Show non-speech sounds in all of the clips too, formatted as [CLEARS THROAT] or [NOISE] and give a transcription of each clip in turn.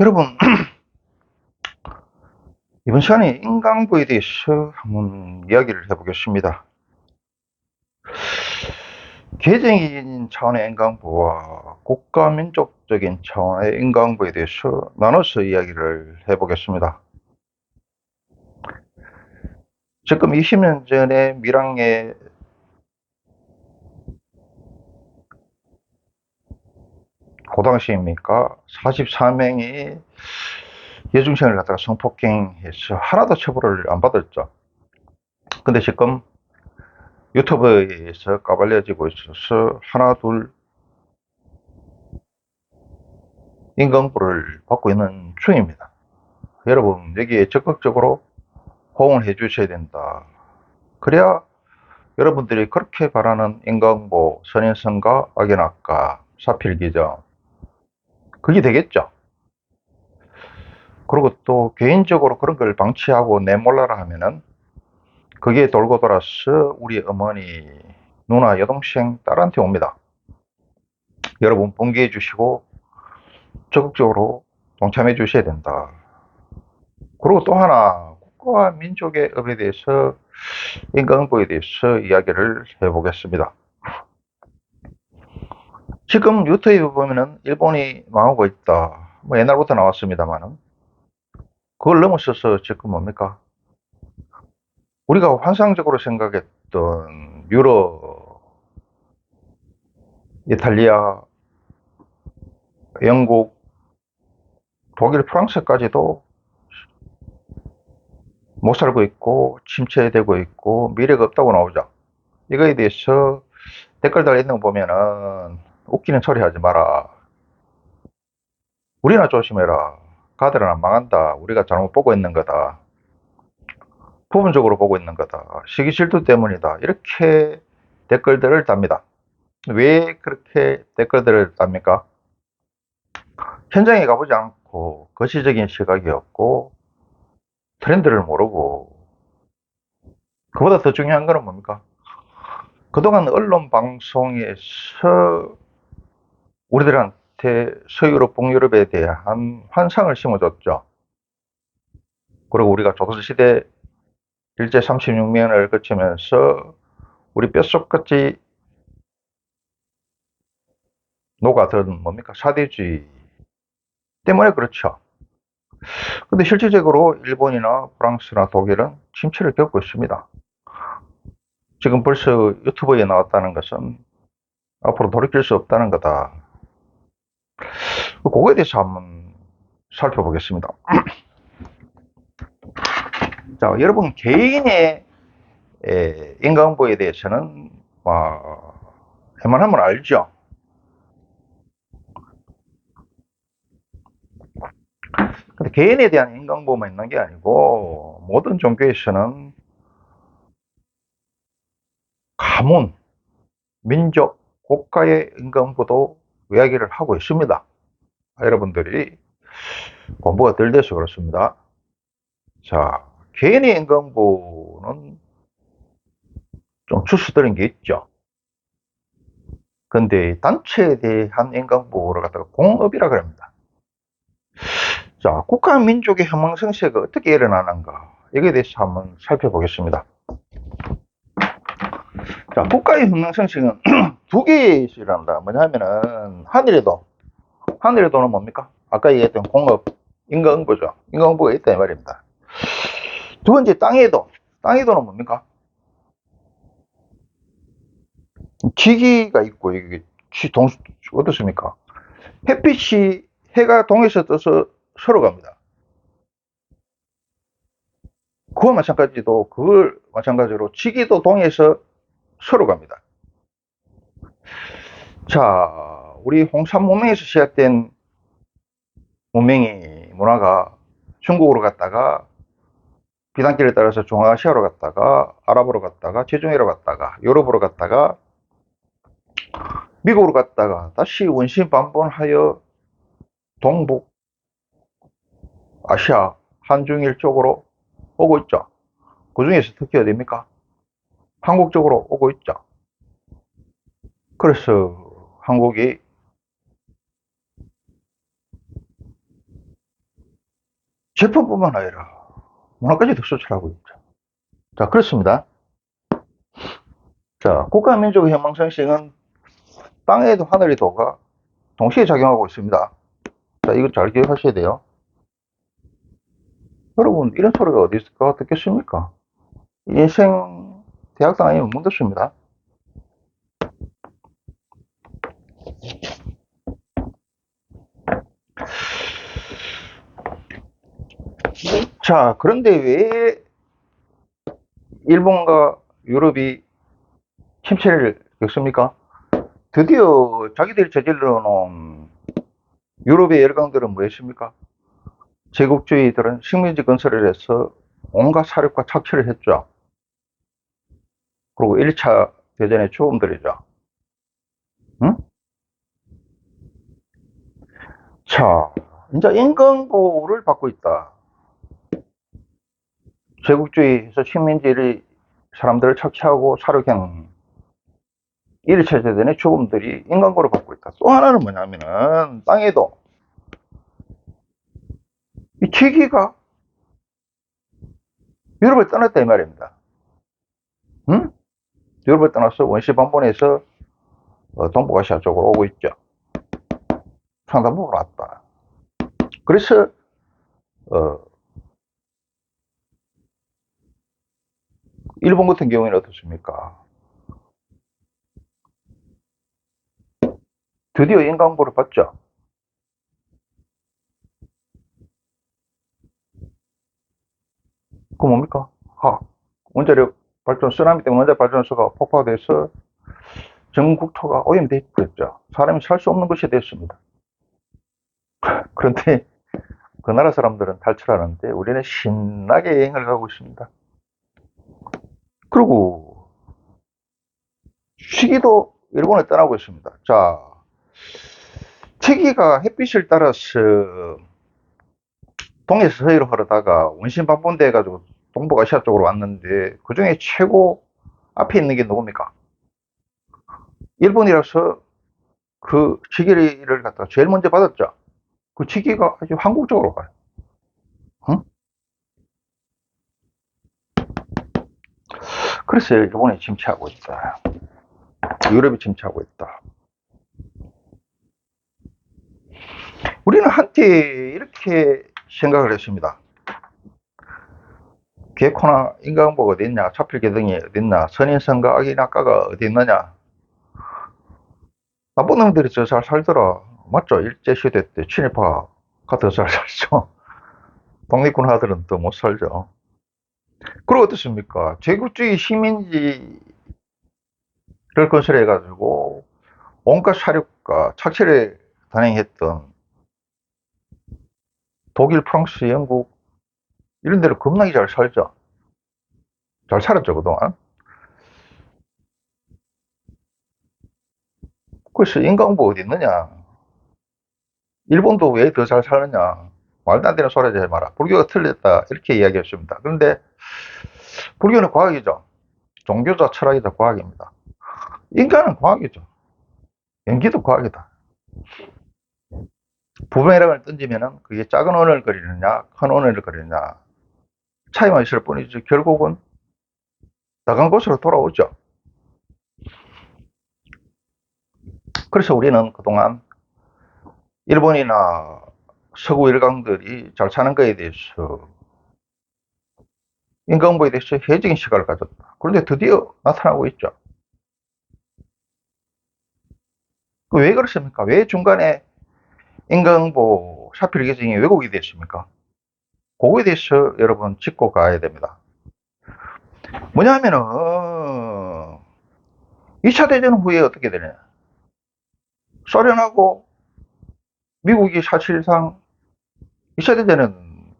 여러분, [CLEARS THROAT] 이번 시간에 인간부에 대해서 한번 이야기를 해보겠습니다. 개정인 차원의 인간부와 국가민족적인 차원의 인간부에 대해서 나눠서 이야기를 해보겠습니다. 지금 20년 전에 밀양에 고당시입니까? 44명이 여중생을 갖다가 성폭행해서 하나도 처벌을 안 받았죠. 근데 지금 유튜브에서 까발려지고 있어서 하나 둘 인건부를 받고 있는 중입니다. 여러분 여기에 적극적으로 호응을 해 주셔야 된다. 그래야 여러분들이 그렇게 바라는 인간보, 선인성과 악연학과, 사필기정 그게 되겠죠. 그리고 또 개인적으로 그런 걸 방치하고 내몰라라 하면은 그게 돌고 돌아서 우리 어머니, 누나, 여동생, 딸한테 옵니다. 여러분 분개해 주시고 적극적으로 동참해 주셔야 된다. 그리고 또 하나 국가와 민족의 업에 대해서 인간보에 대해서 이야기를 해보겠습니다. 지금 유튜브에 보면은 일본이 망하고 있다. 뭐 옛날부터 나왔습니다만은 그걸 넘어서서 지금 뭡니까? 우리가 환상적으로 생각했던 유럽, 이탈리아, 영국, 독일, 프랑스까지도 못 살고 있고 침체되고 있고 미래가 없다고 나오죠. 이거에 대해서 댓글 달려 있는 거 보면은 웃기는 소리 하지 마라. 우리나 조심해라. 가들은 안 망한다. 우리가 잘못 보고 있는 거다. 부분적으로 보고 있는 거다. 시기 질투 때문이다. 이렇게 댓글들을 답니다. 왜 그렇게 댓글들을 답니까? 현장에 가보지 않고 거시적인 시각이었고 트렌드를 모르고 그보다 더 중요한 거는 뭡니까? 그동안 언론 방송에서 우리들한테 서유럽, 북유럽에 대한 환상을 심어줬죠. 그리고 우리가 조선시대 일제 36년을 거치면서 우리 뼛속같이 녹아든 뭡니까? 사대주의 때문에 그렇죠. 근데 실질적으로 일본이나 프랑스나 독일은 침체를 겪고 있습니다. 지금 벌써 유튜브에 나왔다는 것은 앞으로 돌이킬 수 없다는 거다. 그거에 대해서 한번 살펴보겠습니다. [CLEARS THROAT] 자, 여러분 개인의 에, 인간보에 대해서는 뭐, 웬만하면 알죠. 근데 개인에 대한 인간보호만 있는 게 아니고 모든 종교에서는 가문, 민족, 국가의 인간보도 이야기를 하고 있습니다. 여러분들이 공부가 덜 돼서 그렇습니다. 자, 개인의 인간보는 좀 추수드린 게 있죠. 근데 단체에 대한 인간보호를 갖다가 공업이라 그럽니다. 자, 국가 민족의 혁명성세가 어떻게 일어나는가 여기에 대해서 한번 살펴보겠습니다. 자, 국가의 혁명성식은 [CLEARS THROAT] 두 개의 일어난다. 뭐냐면은 하늘에도 하늘에도는 뭡니까? 아까 얘기했던 공업, 인과응보죠. 인과응보가 있다 이 말입니다. 두 번째 땅에도 땅에도는 뭡니까? 기기가 있고 이게 동 어떻습니까? 햇빛이 해가 동에서 떠서 서로 갑니다. 그와 마찬가지로 그걸 마찬가지로 지기도 동에서 서로 갑니다. 자, 우리 홍산 문명에서 시작된 문명이 문화가 중국으로 갔다가 비단길을 따라서 중앙아시아로 갔다가 아랍으로 갔다가 제중해로 갔다가 유럽으로 갔다가 미국으로 갔다가 다시 원심 반복하여 동북 아시아 한중일 쪽으로 오고 있죠. 그 중에서 특히 어디입니까? 한국 쪽으로 오고 있죠. 그래서 한국이 제품뿐만 아니라 문화까지도 수출하고 있죠. 자, 그렇습니다. 자, 국가민족의 희망성식은 땅에도 하늘에도가 동시에 작용하고 있습니다. 자, 이거 잘 기억하셔야 돼요. 여러분, 이런 소리가 어디서 듣겠습니까? 인생 대학당 아니면 못 듣습니다. 자, 그런데 왜 일본과 유럽이 침체를 겪습니까? 드디어 자기들이 저질러 놓은 유럽의 열강들은 뭐였습니까? 제국주의들은 식민지 건설을 해서 온갖 사력과 착취를 했죠. 그리고 1차 대전의 초음들이죠. 응? 자, 이제 인건보호를 받고 있다. 제국주의에서 식민지를 사람들을 착취하고 사륙행 1차 대전의 죽음들이 인간고를 받고 있다. 또 하나는 뭐냐면은 땅에도 이 지기가 유럽을 떠났다 이 말입니다. 응? 유럽을 떠나서 원시 반본에서 어, 동북아시아 쪽으로 오고 있죠. 상단부로 왔다. 그래서 어, 일본 같은 경우에는 어떻습니까? 드디어 인간보를 받죠. 그 뭡니까? 하, 원자력 발전, 쓰나미 때문에 원자력 발전소가 폭파돼서 전 국토가 오염돼 버렸죠. 사람이 살 수 없는 것이 됐습니다. [LAUGHS] 그런데 그 나라 사람들은 탈출하는데 우리는 신나게 여행을 가고 있습니다. 그리고 시기도 일본에 떠나고 있습니다. 자, 체기가 햇빛을 따라서 동에서 서해로 흐르다가 원심 반본대 해가지고 동북아시아 쪽으로 왔는데 그 중에 최고 앞에 있는 게 누굽니까? 일본이라서 그 지기를 갖다가 제일 먼저 받았죠. 그 지기가 아주 한국 쪽으로 가요. 응? 그래서 일본이 침체하고 있다. 유럽이 침체하고 있다. 우리는 한때 이렇게 생각을 했습니다. 개코나 인간보가 어디 있냐, 차필계등이 어디 있냐, 선인성과 악인악가가 어디 있느냐. 나쁜 놈들이 저 잘 살더라. 맞죠? 일제시대 때 친일파가 더잘 살죠. 독립군 하들은 더못 살죠. 그리고 어떻습니까? 제국주의 시민지를 건설해가지고 온갖 사력과 착취를 단행했던 독일, 프랑스, 영국 이런 데로 겁나게 잘 살죠. 잘 살았죠 그동안. 그래서 인간부 어디 있느냐? 일본도 왜 더 잘 사느냐? 말도 안 되는 소리 하지 마라. 불교가 틀렸다. 이렇게 이야기했습니다. 그런데 불교는 과학이죠. 종교자 철학이다. 과학입니다. 인간은 과학이죠. 연기도 과학이다. 부메랑을 던지면은 그게 작은 원을 그리느냐, 큰 원을 그리느냐 차이만 있을 뿐이지 결국은 나간 곳으로 돌아오죠. 그래서 우리는 그동안 일본이나 서구 일강들이 잘 사는 거에 대해서 인간보에 대해서 회적인 시각을 가졌다. 그런데 드디어 나타나고 있죠. 그왜 그렇습니까? 왜 중간에 인간보 사필 계정이 왜곡이 됐습니까? 그거에 대해서 여러분 짚고 가야 됩니다. 뭐냐 하면은 2차 대전 후에 어떻게 되냐 소련하고 미국이 사실상 2차 대전은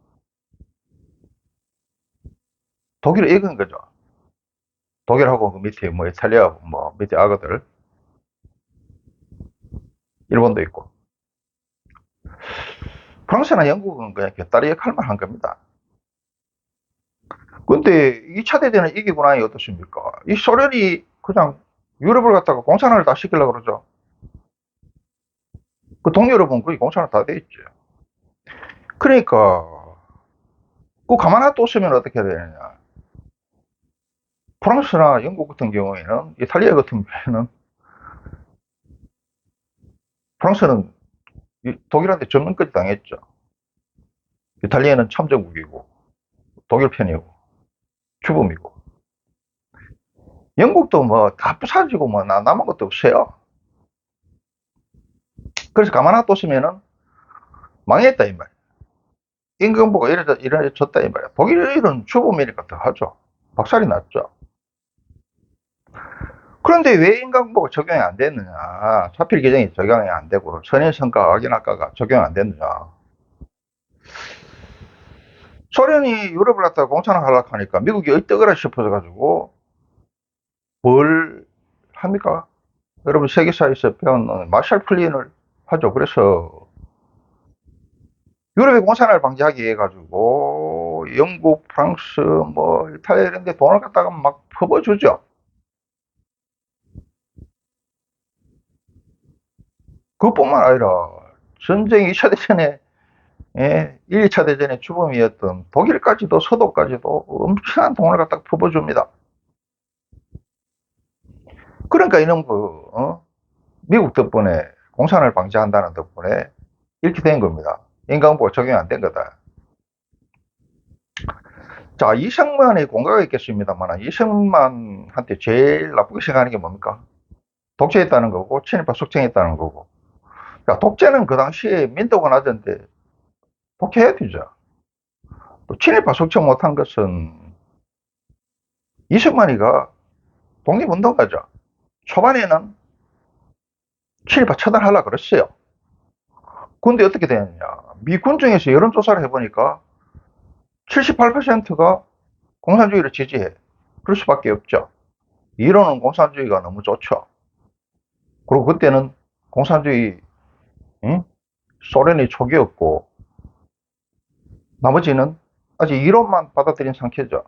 독일을 이긴 거죠. 독일하고 그 밑에 뭐 이탈리아 뭐 밑에 악어들 일본도 있고 프랑스나 영국은 그냥 곁다리 역할만 한 겁니다. 근데 2차 대전을 이기고 나니 어떻습니까? 이 소련이 그냥 유럽을 갖다가 공산화를 다 시키려고 그러죠. 그 동유럽은 거의 공산화 다 돼 있죠. 그러니까 그 가만 뒀으면 어떻게 되느냐. 프랑스나 영국 같은 경우에는, 이탈리아 같은 경우에는, 프랑스는 이 독일한테 전면까지 당했죠. 이탈리아는 참전국이고, 독일 편이고, 주범이고. 영국도 뭐 다 부사지고 뭐 나- 남은 것도 없어요. 그래서 가만 뒀으면은 망했다 이 말이야. 임금보가 이래다 이래 졌다 이 말이야. 독일은 주범이니까 더 하죠. 박살이 났죠. 그런데 왜 인간보가 적용이 안 됐느냐? 사필 규정이 적용이 안 되고 선인성과 악인학과가 적용 안 됐느냐? 소련이 유럽을 갖다가 공산을 하려고 하니까 미국이 어떡하라 싶어서 가지고 뭘 합니까? 여러분 세계사에서 배운 마샬 플랜을 하죠. 그래서 유럽의 공산을 방지하기 위해 가지고 영국, 프랑스, 뭐 이탈리아 이런 데 돈을 갖다가 막 퍼부어주죠. 그뿐만 아니라 전쟁 2차 대전에 예, 1, 2차 대전의 주범이었던 독일까지도 서독까지도 엄청난 돈을 갖다가 퍼부어줍니다. 그러니까 이놈 그 어? 미국 덕분에 공산을 방지한다는 덕분에 이렇게 된 겁니다. 인간보가 적용 안된 거다. 자, 이승만의 공과가 있겠습니다만, 이승만한테 제일 나쁘게 생각하는 게 뭡니까? 독재했다는 거고, 친일파 숙청했다는 거고. 자, 독재는 그 당시에 민도가 낮은데, 독재해야 되죠. 또 친일파 숙청 못한 것은, 이승만이가 독립운동가죠. 초반에는 친일파 처단하려고 그랬어요. 근데 어떻게 되느냐. 미군 중에서 여론조사를 해보니까 78%가 공산주의를 지지해. 그럴 수밖에 없죠. 이론은 공산주의가 너무 좋죠. 그리고 그때는 공산주의, 응? 소련이 초기였고, 나머지는 아직 이론만 받아들인 상태죠.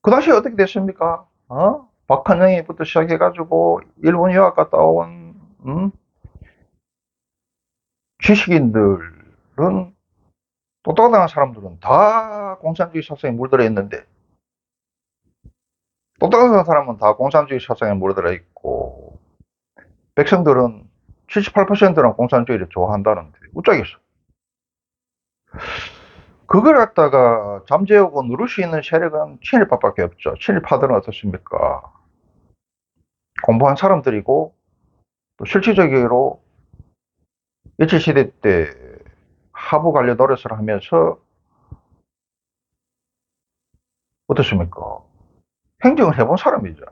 그 당시에 어떻게 됐습니까? 어? 박한영이부터 시작해가지고, 일본 유학 갔다 온, 음? 지식인들은, 똑똑한 사람들은 다 공산주의 사상에 물들어 있는데, 똑똑한 사람은 다 공산주의 사상에 물들어 있고, 백성들은 78%는 공산주의를 좋아한다는데, 우짜겠어. 그걸 갖다가 잠재우고 누를 수 있는 세력은 친일파밖에 없죠. 친일파들은 어떻습니까? 공부한 사람들이고, 또 실질적으로 일제시대 때 하부 관련 노릇을 하면서 어떻습니까? 행정을 해본 사람이죠.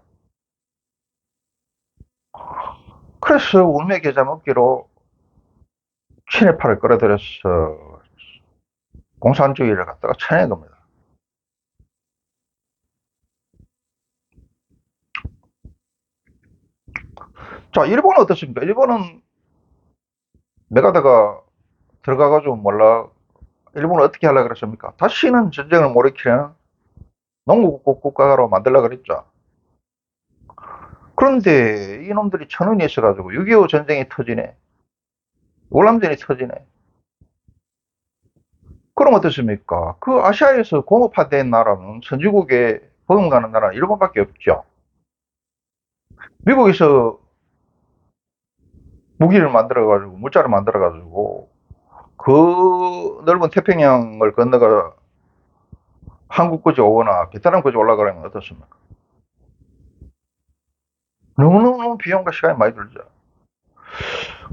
그래서 운명 계좌 먹기로 친일파를 끌어들여서 공산주의를 갖다가 쳐낸 겁니다. 자, 일본은 어떻습니까? 일본은 메가다가 들어가가지고 몰라 일본은 어떻게 하려고 그랬습니까? 다시는 전쟁을 못 일으키는 농구국 국가로 만들려고 그랬죠. 그런데 이놈들이 천원이 있어가지고 6.25 전쟁이 터지네. 월남전이 터지네. 그럼 어떻습니까? 그 아시아에서 공업화된 나라는 선진국에 버금가는 나라는 일본밖에 없죠. 미국에서 무기를 만들어가지고, 물자를 만들어가지고, 그 넓은 태평양을 건너가 한국까지 오거나 베트남까지 올라가려면 어떻습니까? 너무너무 비용과 시간이 많이 들죠.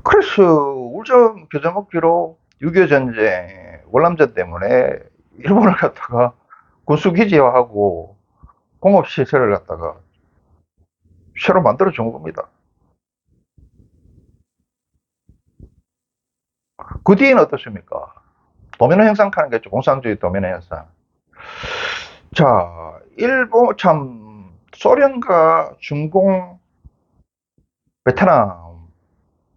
그래서 울전 겨자먹기로 6.25 전쟁, 월남전 때문에 일본을 갖다가 군수기지화하고 공업시설을 갖다가 새로 만들어 준 겁니다. 그 뒤에는 어떻습니까? 도미노 형상하는 게. 공산주의 도미노 형상. 자, 일본, 참, 소련과 중공, 베트남,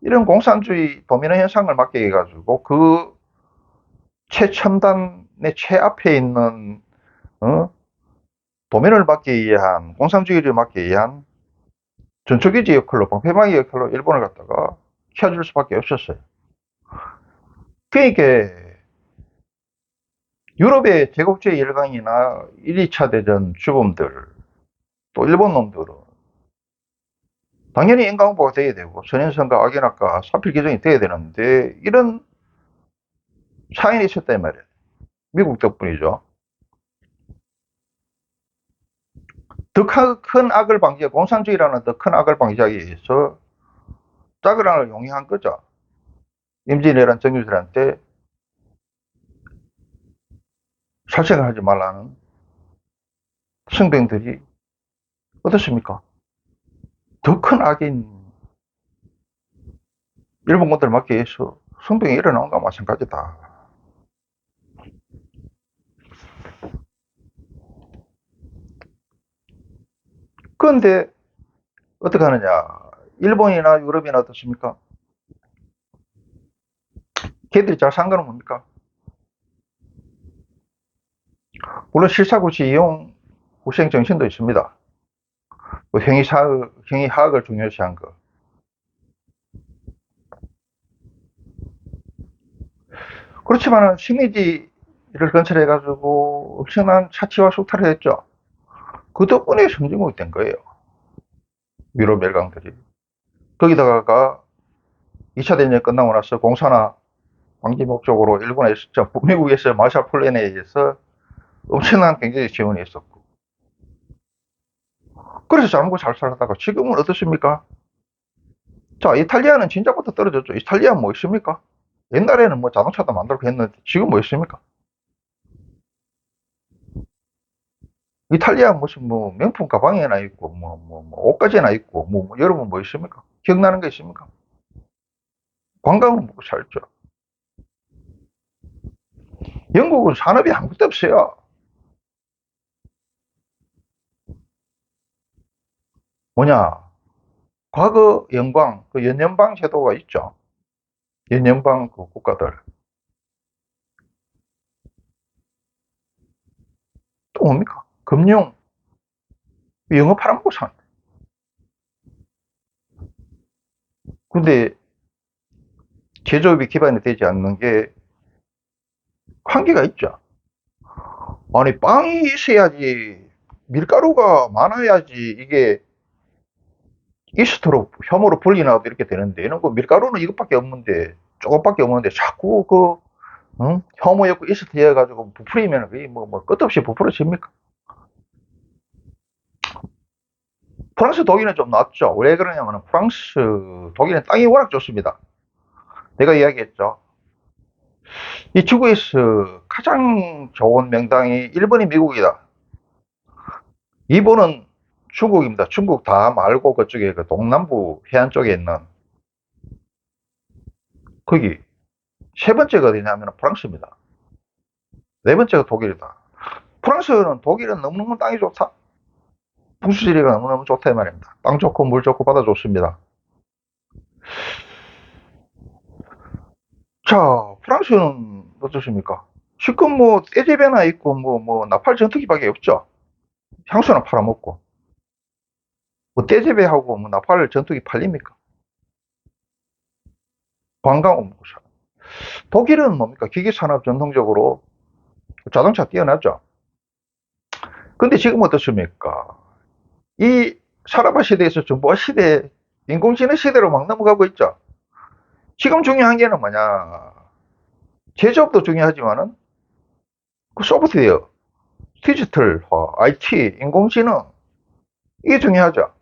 이런 공산주의 도미노 현상을 맞게 해가지고 그 최첨단의 최앞에 있는 어? 도면을 막기 위한 공산주의를 막기 위한 전초기지 역할로 방패막이 역할로 일본을 갖다가 키워줄 수밖에 없었어요. 그러니까 유럽의 제국주의 열강이나 1, 2차 대전 죽음들, 또 일본 놈들은 당연히 인간보가 돼야 되고 선인선과 악인학과 사필 규정이 돼야 되는데 이런 사인이 있었단 말이에요. 미국 덕분이죠. 더 큰 악을 방지해 공산주의라는 더 큰 악을 방지하기 위해서 작은 악을 용인한 거죠. 임진왜란 정유들한테 살생을 하지 말라는 성병들이 어떻습니까? 더 큰 악인 일본군들 막기 위해서 성병이 일어나온 것과 마찬가지다. 그런데 어떻게 하느냐? 일본이나 유럽이나 어떻습니까? 걔들이 잘산 거는 뭡니까? 물론 실사구시 이용 후생 정신도 있습니다. 뭐 행위사학, 행위하학을 중요시한 거. 그렇지만 식민지를 건설해가지고 엄청난 차치와 수탈을 했죠. 그 덕분에 선진국이 된 거예요. 유럽 열강들이. 거기다가 2차 대전이 끝나고 나서 공산화 방지 목적으로 저, 미국에서 마샬 플랜에 의해서 엄청난 경제 지원이 있었고. 그래서 잘 먹고 잘 살다가 지금은 어떻습니까? 자, 이탈리아는 진작부터 떨어졌죠. 이탈리아 뭐 있습니까? 옛날에는 뭐 자동차도 만들고 했는데 지금 뭐 있습니까? 이탈리아 무슨 뭐 명품 가방이나 있고 뭐 뭐 뭐 옷가지나 있고 뭐, 뭐 여러분 뭐 있습니까? 기억나는 게 있습니까? 관광을 먹고 살죠. 영국은 산업이 아무것도 없어요. 뭐냐? 과거 영광, 그 연연방 제도가 있죠. 연연방 그 국가들. 또 뭡니까? 금융. 영어 팔아먹고 사는. 근데 제조업이 기반이 되지 않는 게 한계가 있죠. 아니, 빵이 있어야지, 밀가루가 많아야지, 이게 이스트로 혐오로 불리나도 이렇게 되는데, 이런 거 밀가루는 이것밖에 없는데, 조금밖에 없는데, 자꾸 그, 응? 혐오였고 이스트 해가지고 부풀리면 그게 뭐, 뭐 끝없이 부풀어집니까? 프랑스, 독일은 좀 낫죠. 왜 그러냐면 프랑스, 독일은 땅이 워낙 좋습니다. 내가 이야기했죠. 이 지구에서 가장 좋은 명당이 1번이 미국이다. 2번은 중국입니다. 중국 다 말고 그쪽에 그 동남부 해안 쪽에 있는 거기 세 번째가 어디냐면 프랑스입니다. 네 번째가 독일이다. 프랑스는 독일은 너무너무 땅이 좋다. 풍수지리가 너무너무 좋다 이 말입니다. 땅 좋고 물 좋고 바다 좋습니다. 자, 프랑스는 어떻습니까? 지금 뭐 떼제베나 있고 뭐 뭐 나팔 전투기밖에 없죠. 향수나 팔아먹고. 뭐 떼제베하고 뭐 나팔 전투기 팔립니까? 관광 업고 사. 독일은 뭡니까? 기계산업 전통적으로 자동차 뛰어나죠. 근데 지금 어떻습니까? 이 산업화 시대에서 정보화 시대, 인공지능 시대로 막 넘어가고 있죠. 지금 중요한 게는 뭐냐? 제조업도 중요하지만은 그 소프트웨어, 디지털화, IT, 인공지능 이게 중요하죠.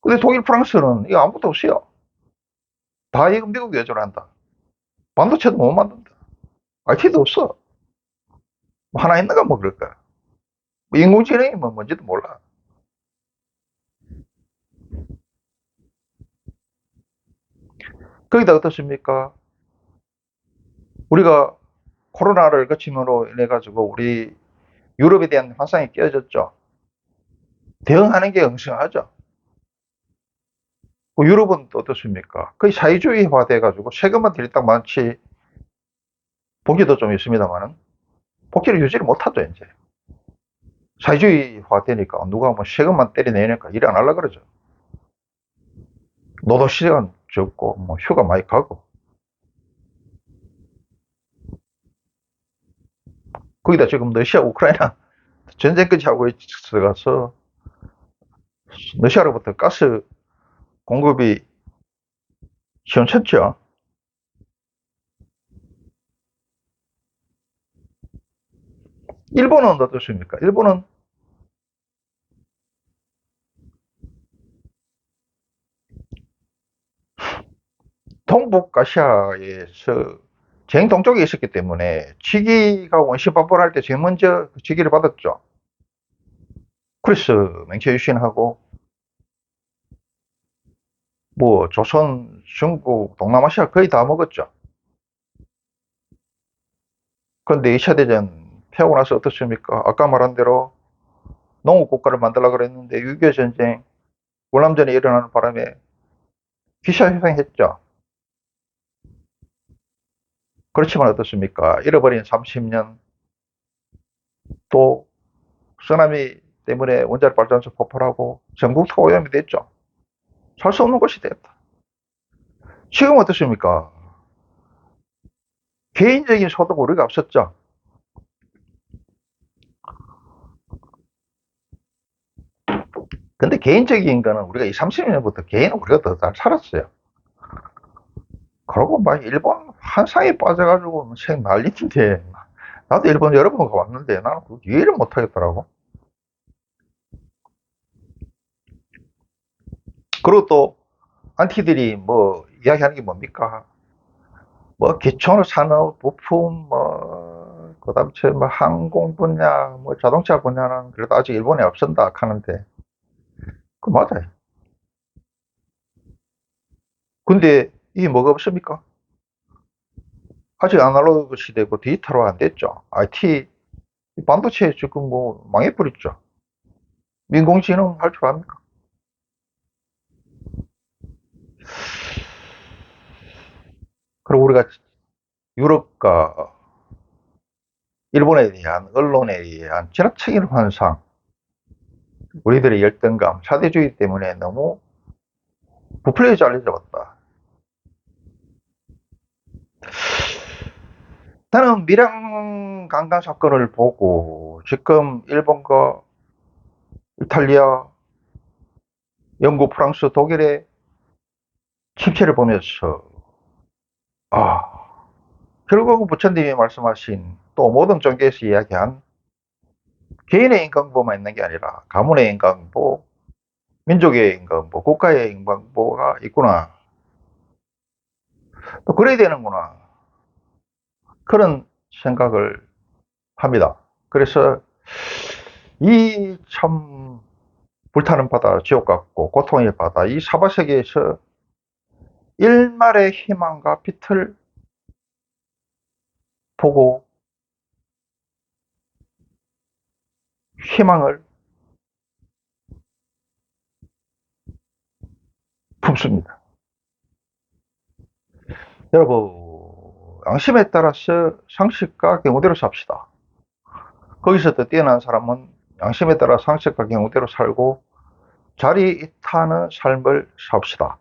근데 독일, 프랑스는 이거 아무것도 없어요. 다 이거 미국이 의존한다. 반도체도 못 만든다. IT도 없어. 뭐 하나 있는가 뭐 그럴까. 뭐 인공지능이 뭐 뭔지도 몰라. 거기다 어떻습니까? 우리가 코로나를 거침으로 인해 가지고 우리 유럽에 대한 환상이 깨어졌죠. 대응하는 게 엉성하죠. 그 유럽은 또 어떻습니까? 거의 사회주의화 돼가지고 세금만 들이딱 많지 복지도 좀 있습니다만은 복지를 유지를 못하죠 이제 사회주의화 되니까 누가 뭐 세금만 때려내니까 일 안 하려 그러죠. 노동 시간 적고 뭐 휴가 많이 가고 거기다 지금 러시아, 우크라이나 [LAUGHS] 전쟁까지 하고 있어가서 러시아로부터 가스 공급이 시원찮죠. 일본은 어떻습니까? 일본은 동북아시아에서 제일 동쪽에 있었기 때문에 지기가 원시 반발할 때 제일 먼저 그 지기를 받았죠. 그래서 맹체 유신하고 뭐 조선, 중국, 동남아시아 거의 다 먹었죠. 그런데 2차 대전 패하고 나서 어떻습니까? 아까 말한 대로 농업 국가를 만들려고 그랬는데 6.25 전쟁, 월남전이 일어나는 바람에 기사회생했죠. 그렇지만 어떻습니까? 잃어버린 30년 또 쓰나미 때문에 원자력 발전소 폭발하고 전국토 오염이 됐죠. 살 수 없는 곳이 됐다. 지금 어떻습니까? 개인적인 소득 우리가 없었죠. 근데 개인적인 거는 우리가 이 30년부터 개인은 우리가 더 잘 살았어요. 그러고 막 일본 한상에 빠져가지고 책 난리인데 나도 일본 여러 번 가봤는데 나는 그 이해를 못하겠더라고. 그리고 또 안티들이 뭐 이야기하는 게 뭡니까? 뭐 기초 산업 부품 뭐 그 다음 뭐 항공 분야 뭐 자동차 분야는 그래도 아직 일본에 없었다 하는데 그 맞아요. 근데 이게 뭐가 없습니까? 아직 아날로그 시대고 디지털화 안 됐죠. IT 반도체 지금 뭐 망해버렸죠. 인공지능 할 줄 압니까? 그리고 우리가 유럽과 일본에 대한 언론에 대한 지나치게 환상, 우리들의 열등감, 사대주의 때문에 너무 부풀려 잘려졌다. 나는 밀양 강간 사건을 보고 지금 일본과 이탈리아, 영국, 프랑스, 독일의 침체를 보면서 아 결국은 부처님이 말씀하신 또 모든 종교에서 이야기한 개인의 인간보만 있는 게 아니라 가문의 인간보, 민족의 인간보, 국가의 인간보가 있구나. 또 그래야 되는구나. 그런 생각을 합니다. 그래서 이 참 불타는 바다, 지옥 같고 고통의 바다, 이 사바 세계에서 일말의 희망과 빛을 보고 희망을 품습니다. 여러분, 양심에 따라서 상식과 경우대로 삽시다. 거기서 더 뛰어난 사람은 양심에 따라 상식과 경우대로 살고 자리 이타는 삶을 삽시다.